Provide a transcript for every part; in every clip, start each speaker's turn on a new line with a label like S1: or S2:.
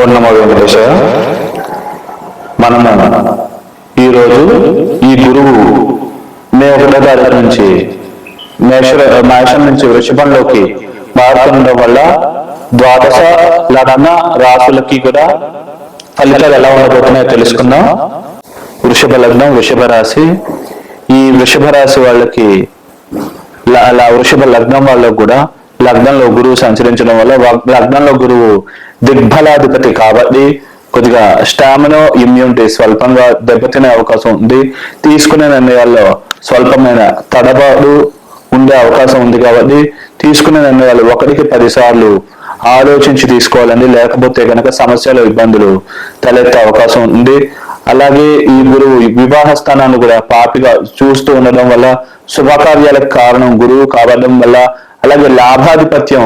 S1: ఓం వెంకటేశ మనము ఈరోజు ఈ గురువు మే ఒకటో తారీఖు నుంచి మేష మేషం నుంచి వృషభంలోకి మారుతుండడం వల్ల ద్వాదశ లగ్న రాసులకి కూడా ఫలితాలు ఎలా ఉండబోతున్నాయో తెలుసుకుందాం. వృషభ లగ్నం వృషభ రాశి. ఈ వృషభ రాశి వాళ్ళకి వృషభ లగ్నం వాళ్ళకు కూడా లగ్నంలో గురువు సంచరించడం వల్ల లగ్నంలో గురువు దిగ్బలాధిపతి కాబట్టి కొద్దిగా స్టామినో ఇమ్యూనిటీ స్వల్పంగా దెబ్బతినే అవకాశం ఉంది. తీసుకునే నిర్ణయాల్లో స్వల్పమైన తడబాటు ఉండే అవకాశం ఉంది కాబట్టి తీసుకునే నిర్ణయాలు ఒకటికి పదిసార్లు ఆలోచించి తీసుకోవాలండి. లేకపోతే కనుక సమస్యలు ఇబ్బందులు తలెత్తే అవకాశం ఉంది. అలాగే ఈ గురువు వివాహ స్థానాన్ని కూడా పాపిగా చూస్తూ ఉండడం వల్ల శుభకార్యాలకు కారణం గురువు కావడం వల్ల అలాగే లాభాధిపత్యం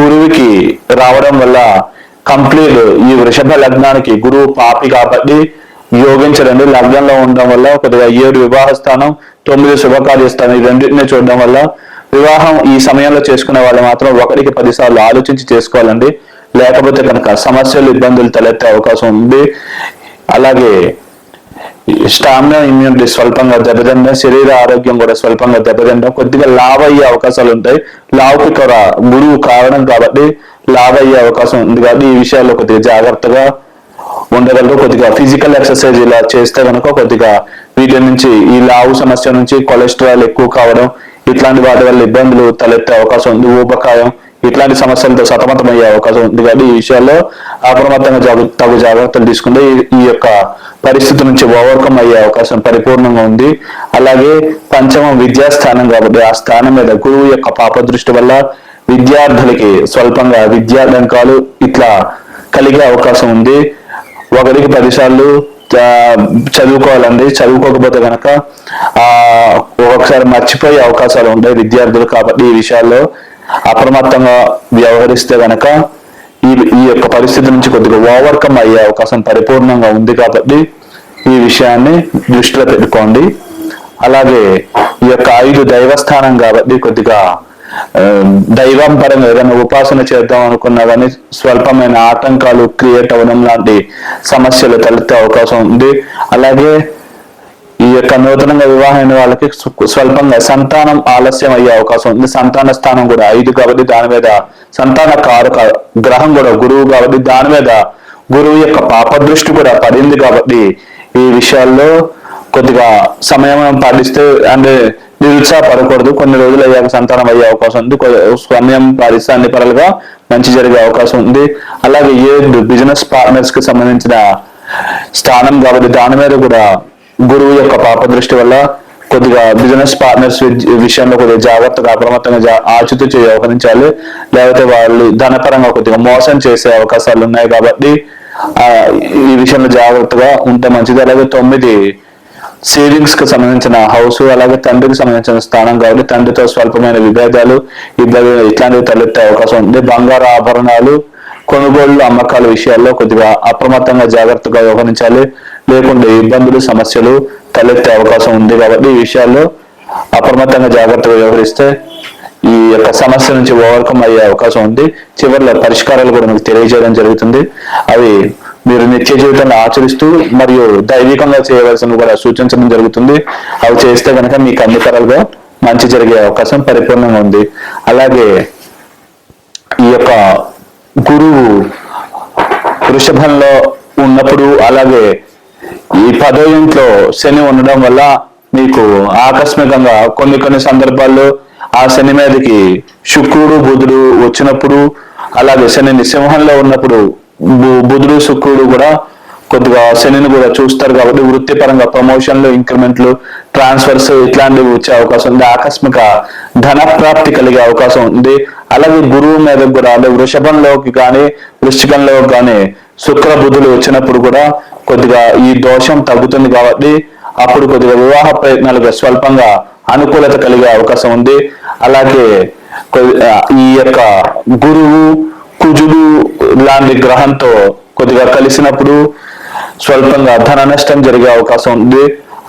S1: గురువుకి రావడం వల్ల కంప్లీట్ ఈ వృషభ లగ్నానికి గురువు పాపి కాబట్టి యోగించడండి. లగ్నంలో ఉండడం వల్ల కొద్దిగా ఏడు వివాహ స్థానం తొమ్మిది శుభకార్య స్థానం ఈ రెండింటిని చూడడం వల్ల వివాహం ఈ సమయంలో చేసుకునే వాళ్ళు మాత్రం ఒకటికి పదిసార్లు ఆలోచించి చేసుకోవాలండి. లేకపోతే కనుక సమస్యలు ఇబ్బందులు తలెత్తే అవకాశం ఉంది. అలాగే స్టామినా ఇమ్యూనిటీ స్వల్పంగా దెబ్బతిండడం శరీర ఆరోగ్యం కూడా స్వల్పంగా దెబ్బతిండడం కొద్దిగా లావ్ అయ్యే అవకాశాలు ఉంటాయి. లావుకి కూడా గురువు కారణం కాబట్టి లావ్ అయ్యే అవకాశం ఉంది కాబట్టి ఈ విషయాల్లో కొద్దిగా జాగ్రత్తగా ఉండగలరు. కొద్దిగా ఫిజికల్ ఎక్సర్సైజ్ ఇలా చేస్తే కనుక కొద్దిగా వీటి నుంచి ఈ లావు సమస్య నుంచి కొలెస్ట్రాల్ ఎక్కువ కావడం ఇట్లాంటి వాటి వల్ల ఇబ్బందులు తలెత్తే అవకాశం ఉంది. ఊబకాయం ఇట్లాంటి సమస్యలతో సతమతం అయ్యే అవకాశం ఉంది కాబట్టి ఈ విషయాల్లో అప్రమత్తంగా తగు జాగ్రత్తలు తీసుకుంటే ఈ- ఈ యొక్క పరిస్థితి నుంచి ఓవర్కమ్ అయ్యే అవకాశం పరిపూర్ణంగా ఉంది. అలాగే పంచమం విద్యాస్థానం కాబట్టి ఆ స్థానం మీద గురువు యొక్క పాప దృష్టి వల్ల విద్యార్థులకి స్వల్పంగా విద్యాడంకాలు ఇట్లా కలిగే అవకాశం ఉంది. ఒకరికి పదిసార్లు చదువుకోవాలండి. చదువుకోకపోతే కనుక ఆ ఒక్కొక్కసారి మర్చిపోయే అవకాశాలు ఉంటాయి విద్యార్థులు కాబట్టి ఈ విషయాల్లో అప్రమత్తంగా వ్యవహరిస్తే గనక ఈ ఈ యొక్క పరిస్థితి నుంచి కొద్దిగా ఓవర్కమ్ అయ్యే అవకాశం పరిపూర్ణంగా ఉంది కాబట్టి ఈ విషయాన్ని దృష్టిలో పెట్టుకోండి. అలాగే ఈ యొక్క ఐదు దైవస్థానం కాబట్టి కొద్దిగా Um, దైవం పరంగా ఏదైనా ఉపాసన చేద్దాం అనుకున్నా కానీ స్వల్పమైన ఆటంకాలు క్రియేట్ అవ్వడం లాంటి సమస్యలు తలెత్తే అవకాశం ఉంది. అలాగే ఈ యొక్క నూతనంగా వివాహమైన వాళ్ళకి స్వల్పంగా సంతానం ఆలస్యం అయ్యే అవకాశం ఉంది. సంతాన స్థానం కూడా ఐదు కాబట్టి దాని మీద సంతాన కారక గ్రహం కూడా గురువు కాబట్టి దాని మీద గురువు యొక్క పాప దృష్టి కూడా పడింది కాబట్టి ఈ విషయాల్లో కొద్దిగా సమయం పాటిస్తే అంటే నిరుత్సాహపడకూడదు కొన్ని రోజులు అయ్యాక సంతానం అయ్యే అవకాశం ఉంది. సమయం పాటిస్తే అన్ని పనులుగా మంచి జరిగే అవకాశం ఉంది. అలాగే ఏ బిజినెస్ పార్ట్నర్స్కి సంబంధించిన స్థానం కాబట్టి దాని మీద కూడా గురువు యొక్క పాప దృష్టి వల్ల కొద్దిగా బిజినెస్ పార్ట్నర్స్ విషయంలో కొద్దిగా జాగ్రత్తగా అప్రమత్తంగా జా- ఆచితూచి వ్యవహరించాలి లేకపోతే వాళ్ళు ధనపరంగా కొద్దిగా మోసం చేసే అవకాశాలు ఉన్నాయి కాబట్టి ఆ, ఈ విషయంలో జాగ్రత్తగా ఉంటే మంచిది. అలాగే తొమ్మిది సేవింగ్స్కి సంబంధించిన హౌస్ అలాగే తండ్రికి సంబంధించిన స్థానం కాబట్టి తండ్రితో స్వల్పమైన విభేదాలు ఇబ్బంది ఇట్లాంటివి తలెత్తే అవకాశం ఉంది. బంగారు ఆభరణాలు కొనుగోళ్ళు అమ్మకాల విషయాల్లో కొద్దిగా అప్రమత్తంగా జాగ్రత్తగా వ్యవహరించాలి. లేకుంటే ఇబ్బందులు సమస్యలు తలెత్తే అవకాశం ఉంది కాబట్టి ఈ విషయాల్లో అప్రమత్తంగా జాగ్రత్తగా వ్యవహరిస్తే ఈ యొక్క సమస్య నుంచి ఓవర్కమ్ అయ్యే అవకాశం ఉంది. చివరిలో పరిష్కారాలు కూడా మీకు తెలియజేయడం జరుగుతుంది. అవి మీరు నిత్య జీవితంలో ఆచరిస్తూ మరియు దైవికంగా చేయవలసిన కూడా సూచించడం జరుగుతుంది. అవి చేస్తే కనుక మీకు అన్ని తరాలుగా మంచి జరిగే అవకాశం పరిపూర్ణంగా ఉంది. అలాగే ఈ యొక్క గురువు వృషభంలో ఉన్నప్పుడు అలాగే ఈ పదో ఇంట్లో శని ఉండడం వల్ల మీకు ఆకస్మికంగా కొన్ని కొన్ని సందర్భాల్లో ఆ శని మీదకి శుక్రుడు బుధుడు వచ్చినప్పుడు అలాగే శని సింహంలో ఉన్నప్పుడు బుధుడు శుక్రుడు కూడా కొద్దిగా శనిని కూడా చూస్తారు కాబట్టి వృత్తిపరంగా ప్రమోషన్లు ఇంక్రిమెంట్లు ట్రాన్స్ఫర్స్ ఇట్లాంటివి వచ్చే అవకాశం ఉంది. ఆకస్మిక ధన ప్రాప్తి కలిగే అవకాశం ఉంది. అలాగే గురువు మీద కూడా అంటే వృషభంలోకి కానీ వృశ్చికంలో కానీ శుక్ర బుధులు వచ్చినప్పుడు కూడా కొద్దిగా ఈ దోషం తగ్గుతుంది కాబట్టి అప్పుడు కొద్దిగా వివాహ ప్రయత్నాలుగా స్వల్పంగా అనుకూలత కలిగే అవకాశం ఉంది. అలాగే ఈ యొక్క గురువు కుజుడు లాంటి గ్రహంతో కొద్దిగా కలిసినప్పుడు స్వల్పంగా ధన నష్టం జరిగే అవకాశం ఉంది.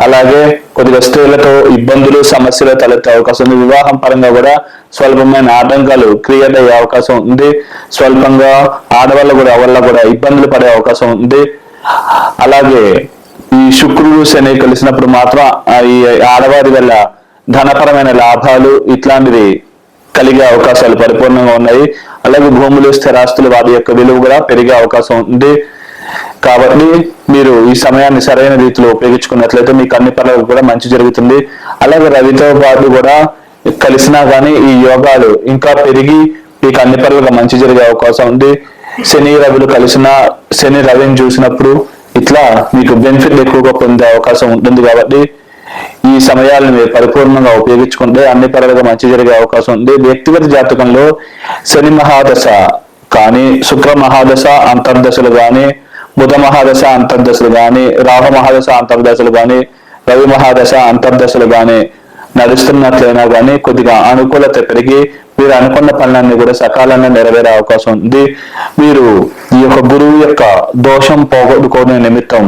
S1: అలాగే కొద్దిగా స్త్రీలతో ఇబ్బందులు సమస్యలు తలెత్తే అవకాశం ఉంది. వివాహం పరంగా కూడా స్వల్పమైన ఆటంకాలు క్రియేట్ అయ్యే అవకాశం ఉంది. స్వల్పంగా ఆడవాళ్ళ కూడా వల్ల కూడా ఇబ్బందులు పడే అవకాశం ఉంది. అలాగే ఈ శుక్రుడు శని కలిసినప్పుడు మాత్రం ఈ ఆడవారి వల్ల ధనపరమైన లాభాలు ఇట్లాంటివి కలిగే అవకాశాలు పరిపూర్ణంగా ఉన్నాయి. అలాగే భూములు స్థిరాస్తులు వాటి యొక్క విలువ కూడా పెరిగే అవకాశం ఉంది. కాబట్టి మీరు ఈ సమయాన్ని సరైన రీతిలో ఉపయోగించుకున్నట్లయితే మీకు అన్ని పనులకు కూడా మంచి జరుగుతుంది. అలాగే రవితో పాటు కూడా కలిసినా కానీ ఈ యోగాలు ఇంకా పెరిగి మీకు అన్ని పనులకు మంచి జరిగే అవకాశం ఉంది. శని రవిలు కలిసిన శని రవిని చూసినప్పుడు ఇట్లా మీకు బెనిఫిట్ ఎక్కువగా పొందే అవకాశం ఉంటుంది కాబట్టి ఈ సమయాలను మీరు పరిపూర్ణంగా ఉపయోగించుకుంటే అన్ని పరులుగా మంచి జరిగే అవకాశం ఉంది. వ్యక్తిగత జాతకంలో శని మహాదశ కానీ శుక్ర మహాదశ అంతర్దశలు కానీ బుధ మహాదశ అంతర్దశలు కానీ రాహు మహాదశ అంతర్దశలు కానీ రవి మహాదశ అంతర్దశలు కానీ నడుస్తున్నట్లయినా కానీ కొద్దిగా అనుకూలత పెరిగి మీరు అనుకున్న పనులన్నీ కూడా సకాలంగా నెరవేరే అవకాశం ఉంది. మీరు ఈ యొక్క గురువు యొక్క దోషం పోగొట్టుకోవడం నిమిత్తం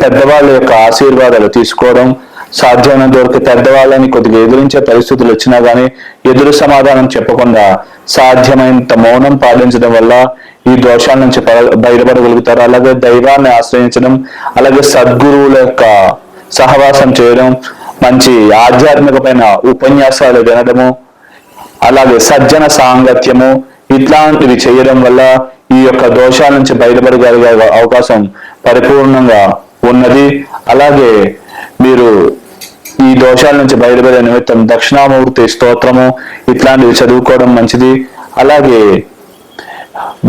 S1: పెద్దవాళ్ళ యొక్క ఆశీర్వాదాలు తీసుకోవడం సాధ్యమైనంత వరకు పెద్దవాళ్ళని కొద్దిగా ఎదిరించే పరిస్థితులు వచ్చినా గానీ ఎదురు సమాధానం చెప్పకుండా సాధ్యమైనంత మౌనం పాటించడం వల్ల ఈ దోషాల నుంచి ప- బయటపడగలుగుతారు. అలాగే దైవాన్ని ఆశ్రయించడం అలాగే సద్గురువుల యొక్క సహవాసం చేయడం మంచి ఆధ్యాత్మికమైన ఉపన్యాసాలు వినడము అలాగే సజ్జన సాంగత్యము ఇట్లాంటివి చేయడం వల్ల ఈ యొక్క దోషాల నుంచి బయటపడగలిగే అవకాశం పరిపూర్ణంగా ఉన్నది. అలాగే మీరు ఈ దోషాల నుంచి బయటపడే నిమిత్తం దక్షిణామూర్తి స్తోత్రము ఇట్లాంటివి చదువుకోవడం మంచిది. అలాగే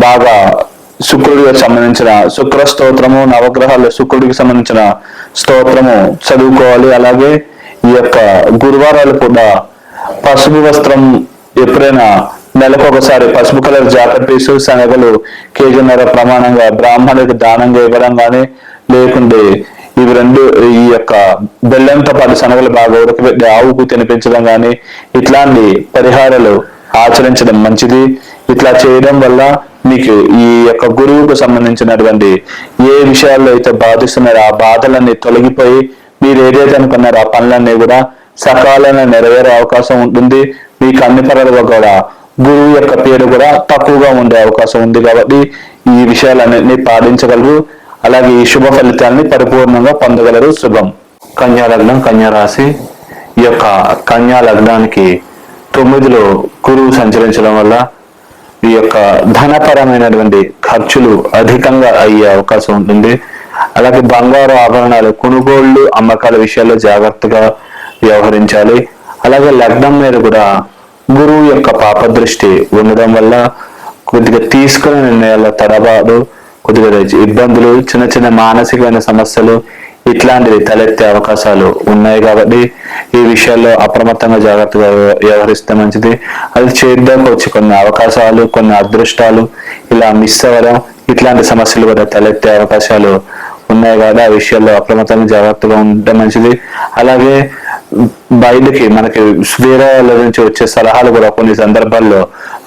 S1: బాగా శుక్రుడికి సంబంధించిన శుక్ర స్తోత్రము నవగ్రహాలు శుక్రుడికి సంబంధించిన స్తోత్రము చదువుకోవాలి. అలాగే ఈ యొక్క గురువారాలు కూడా పసుపు వస్త్రం ఎప్పుడైనా నెలకు ఒకసారి పసుపు కలర్ జాకెట్ పీసు శనగలు కేజీన్నర ప్రమాణంగా బ్రాహ్మణుడికి దానంగా ఇవ్వడం కానీ లేకుండే ఇవి రెండు ఈ యొక్క బెల్లంతో పాటు శనగలు బాగా ఉడకబెట్టి ఆవుకు తినిపించడం కానీ ఇట్లాంటి పరిహారాలు ఆచరించడం మంచిది. ఇట్లా చేయడం వల్ల మీకు ఈ యొక్క గురువుకు సంబంధించినటువంటి ఏ విషయాల్లో అయితే బాధిస్తున్నారో ఆ బాధలన్నీ తొలగిపోయి మీరు ఏదైతే అనుకున్నారో ఆ పనులన్నీ కూడా సకాలంలో నెరవేరే అవకాశం ఉంటుంది. మీకు అన్ని పనులుగా కూడా గురువు యొక్క పేరు కూడా తక్కువగా ఉండే అవకాశం ఉంది కాబట్టి ఈ విషయాలన్నింటినీ పాటించగలరు. అలాగే ఈ శుభ ఫలితాన్ని పరిపూర్ణంగా పొందగలరు. శుభం. కన్యా లగ్నం కన్యా రాశి. ఈ యొక్క కన్యా లగ్నానికి తొమ్మిదిలో గురువు సంచరించడం వల్ల ఈ యొక్క ధనపరమైనటువంటి ఖర్చులు అధికంగా అయ్యే అవకాశం ఉంటుంది. అలాగే బంగారు ఆభరణాలు కొనుగోళ్ళు అమ్మకాల విషయాల్లో జాగ్రత్తగా వ్యవహరించాలి. అలాగే లగ్నం మీద కూడా గురువు యొక్క పాప దృష్టి ఉండడం వల్ల కొద్దిగా తీసుకునే నిర్ణయాల తడబాటు కొద్దిగా ఇబ్బందులు చిన్న చిన్న మానసికమైన సమస్యలు ఇట్లాంటివి తలెత్తే అవకాశాలు ఉన్నాయి కాబట్టి ఈ విషయాల్లో అప్రమత్తంగా జాగ్రత్తగా వ్యవహరిస్తే మంచిది. అది చేద్దాం వచ్చి కొన్ని అవకాశాలు కొన్ని అదృష్టాలు ఇలా మిస్ అవ్వడం ఇట్లాంటి సమస్యలు కూడా తలెత్తే అవకాశాలు ఉన్నాయి కాబట్టి ఆ విషయాల్లో అప్రమత్తంగా జాగ్రత్తగా ఉంటే మంచిది. అలాగే బయటకి మనకి వేరే వాళ్ళ నుంచి వచ్చే సలహాలు కూడా కొన్ని సందర్భాల్లో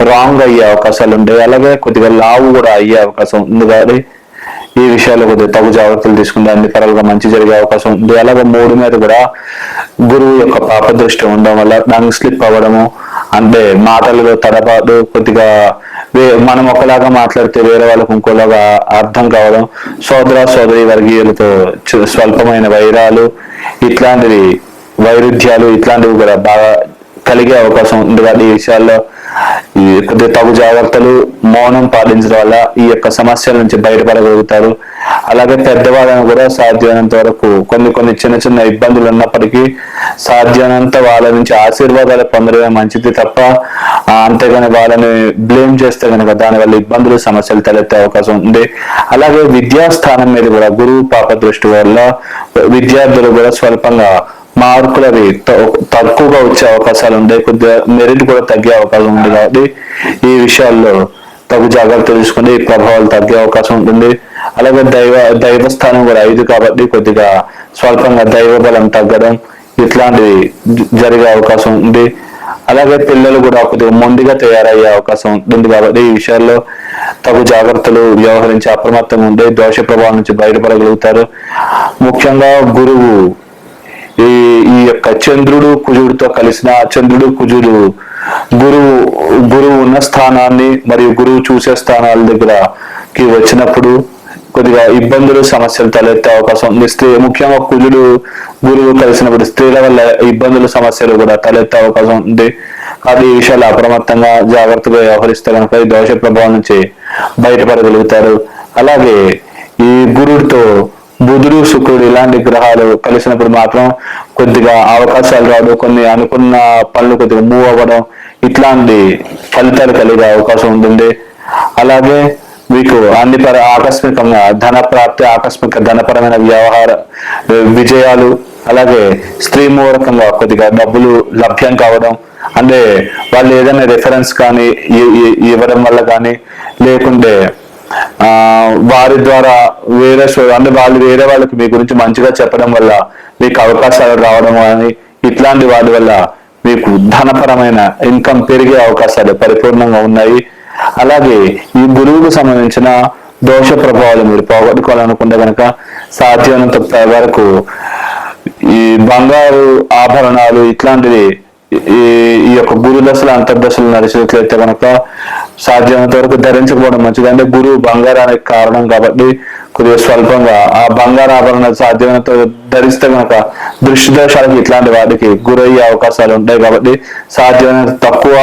S1: రాంగ్ అయ్యే అవకాశాలు ఉంటాయి. అలాగే కొద్దిగా లావు కూడా అయ్యే అవకాశం ఉంది కాబట్టి ఈ విషయాల్లో కొద్దిగా తగు జాగ్రత్తలు తీసుకుంటే అన్ని పరాలుగా మంచి జరిగే అవకాశం ఉంది. అలాగే మూడు మీద కూడా గురువు యొక్క పాప దృష్టి ఉండడం వల్ల దానికి స్లిప్ అవ్వడము అంటే మాటలలో తడపాటు కొద్దిగా వే- మనం ఒకలాగా మాట్లాడితే వేరే వాళ్ళకు ఇంకోలాగా అర్థం కావడం సోదర సోదరి వర్గీయులతో స్వల్పమైన వైరాలు ఇట్లాంటివి వైరుధ్యాలు ఇట్లాంటివి కూడా బాగా కలిగే అవకాశం ఉంది కాబట్టి ఈ విషయాల్లో. ఈ కొద్దిగా తగు జాగ్రత్తలు మౌనం పాటించడం వల్ల ఈ యొక్క సమస్యల నుంచి బయటపడగలుగుతారు. అలాగే పెద్దవాళ్ళని కూడా సాధ్యమైనంత వరకు కొన్ని కొన్ని చిన్న చిన్న ఇబ్బందులు ఉన్నప్పటికీ సాధ్యమైనంత వాళ్ళ నుంచి ఆశీర్వాదాలు పొందడమే మంచిది తప్ప అంతేగాని వాళ్ళని బ్లేమ్ చేస్తే కనుక దానివల్ల ఇబ్బందులు సమస్యలు తలెత్తే అవకాశం ఉంది. అలాగే విద్యాస్థానం మీద కూడా గురువు పాప దృష్టి వల్ల విద్యార్థులు కూడా స్వల్పంగా మార్కులు అవి త- తక్కువగా వచ్చే అవకాశాలు ఉంటాయి కొద్దిగా మెరిట్ కూడా తగ్గే అవకాశం ఉంది కాబట్టి ఈ విషయాల్లో తగు జాగ్రత్త తీసుకుంటే ఈ ప్రభావాలు తగ్గే అవకాశం ఉంటుంది. అలాగే దైవ దైవ స్థానం కూడా ఐదు కాబట్టి కొద్దిగా స్వల్పంగా దైవ బలం తగ్గడం ఇట్లాంటివి జరిగే అవకాశం ఉంది. అలాగే పిల్లలు కూడా కొద్దిగా మొండిగా తయారయ్యే అవకాశం ఉంటుంది కాబట్టి ఈ విషయాల్లో తగు జాగ్రత్తలు వ్యవహరించి అప్రమత్తంగా ఉండే దోష ప్రభావం నుంచి బయటపడగలుగుతారు. ముఖ్యంగా గురువు ఈ ఈ యొక్క చంద్రుడు కుజుడితో కలిసిన చంద్రుడు కుజుడు గురువు గురువు ఉన్న స్థానాన్ని మరియు గురువు చూసే స్థానాల దగ్గరకి వచ్చినప్పుడు కొద్దిగా ఇబ్బందులు సమస్యలు తలెత్తే అవకాశం ఉంది. స్త్రీ ముఖ్యంగా కుజుడు గురువు కలిసినప్పుడు స్త్రీల వల్ల ఇబ్బందులు సమస్యలు కూడా తలెత్తే అవకాశం ఉంది. అది ఈ విషయాలు అప్రమత్తంగా జాగ్రత్తగా వ్యవహరిస్తే కనుక దోష ప్రభావం నుంచి బయటపడగలుగుతారు. అలాగే ఈ గురుడితో బుధుడు శుక్రుడు ఇలాంటి గ్రహాలు కలిసినప్పుడు మాత్రం కొద్దిగా అవకాశాలు రావడం కొన్ని అనుకున్న పనులు కొద్దిగా మూవ్ అవ్వడం ఇట్లాంటి ఫలితాలు కలిగే అవకాశం ఉంటుంది. అలాగే మీకు అన్ని పర ఆకస్మికంగా ధన ప్రాప్తి ఆకస్మిక ధనపరమైన వ్యవహార విజయాలు అలాగే స్త్రీ మూలకంగా కొద్దిగా డబ్బులు లభ్యం కావడం అంటే వాళ్ళు ఏదైనా రెఫరెన్స్ కానీ ఇవ్వడం వల్ల కానీ లేకుంటే ఆ వారి ద్వారా వేరే అంటే వాళ్ళు వేరే వాళ్ళకి మీ గురించి మంచిగా చెప్పడం వల్ల మీకు అవకాశాలు రావడం కానీ ఇట్లాంటి వాటి వల్ల మీకు ధనపరమైన ఇన్కమ్ పెరిగే అవకాశాలు పరిపూర్ణంగా ఉన్నాయి. అలాగే ఈ గురువుకు సంబంధించిన దోష ప్రభావాలు మీరు పోగొట్టుకోవాలనుకుంటే కనుక సాధ్యమైనంత వరకు ఈ బంగారు ఆభరణాలు ఇట్లాంటివి ఈ ఈ యొక్క గురు దశలు అంతర్దశలు నడిచినట్లయితే కనుక సాధ్యమైనంత వరకు ధరించకపోవడం మంచిది. అంటే గురువు బంగారానికి కారణం కాబట్టి కొద్దిగా స్వల్పంగా ఆ బంగారు ఆభరణాలు సాధ్యమైనంత ధరిస్తే కనుక దృష్టి దోషాలకి ఇట్లాంటి వాటికి గురయ్యే అవకాశాలు ఉంటాయి కాబట్టి సాధ్యమైనంత తక్కువ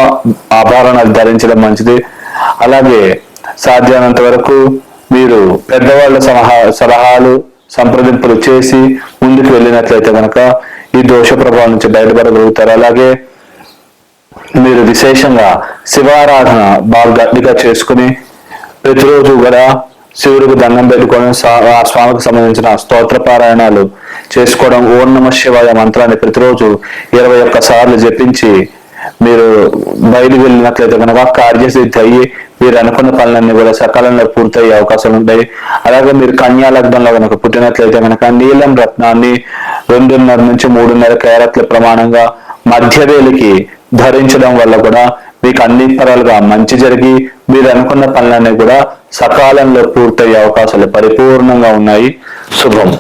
S1: ఆభరణాలు ధరించడం మంచిది. అలాగే సాధ్యమైనంత వరకు మీరు పెద్దవాళ్ళ సలహా సలహాలు సంప్రదింపులు చేసి ముందుకు వెళ్ళినట్లయితే కనుక ఈ దోష ప్రభావం నుంచి బయటపడగలుగుతారు. అలాగే మీరు విశేషంగా శివారాధన బాగా గట్టిగా చేసుకుని ప్రతిరోజు కూడా శివుడికి దండం పెట్టుకోవడం ఆ స్వామికి సంబంధించిన స్తోత్ర పారాయణాలు చేసుకోవడం ఓం నమ శివాయ మంత్రాన్ని ప్రతిరోజు ఇరవై ఒక్క సార్లు జపించి మీరు బయలుకి వెళ్ళినట్లయితే కనుక కార్యసిద్ధి అయ్యి మీరు అనుకున్న పనులన్నీ కూడా సకాలంలో పూర్తయ్యే అవకాశాలు ఉంటాయి. అలాగే మీరు కన్యా లగ్నంలో కనుక పుట్టినట్లయితే కనుక నీలం రత్నాన్ని రెండున్నర నుంచి మూడున్నర క్యారెట్ల ప్రమాణంగా మధ్యవేలికి ధరించడం వల్ల కూడా మీకు అన్ని పరాలుగా మంచి జరిగి మీరు అనుకున్న పనులన్నీ కూడా సకాలంలో పూర్తయ్యే అవకాశాలు పరిపూర్ణంగా ఉన్నాయి. శుభం.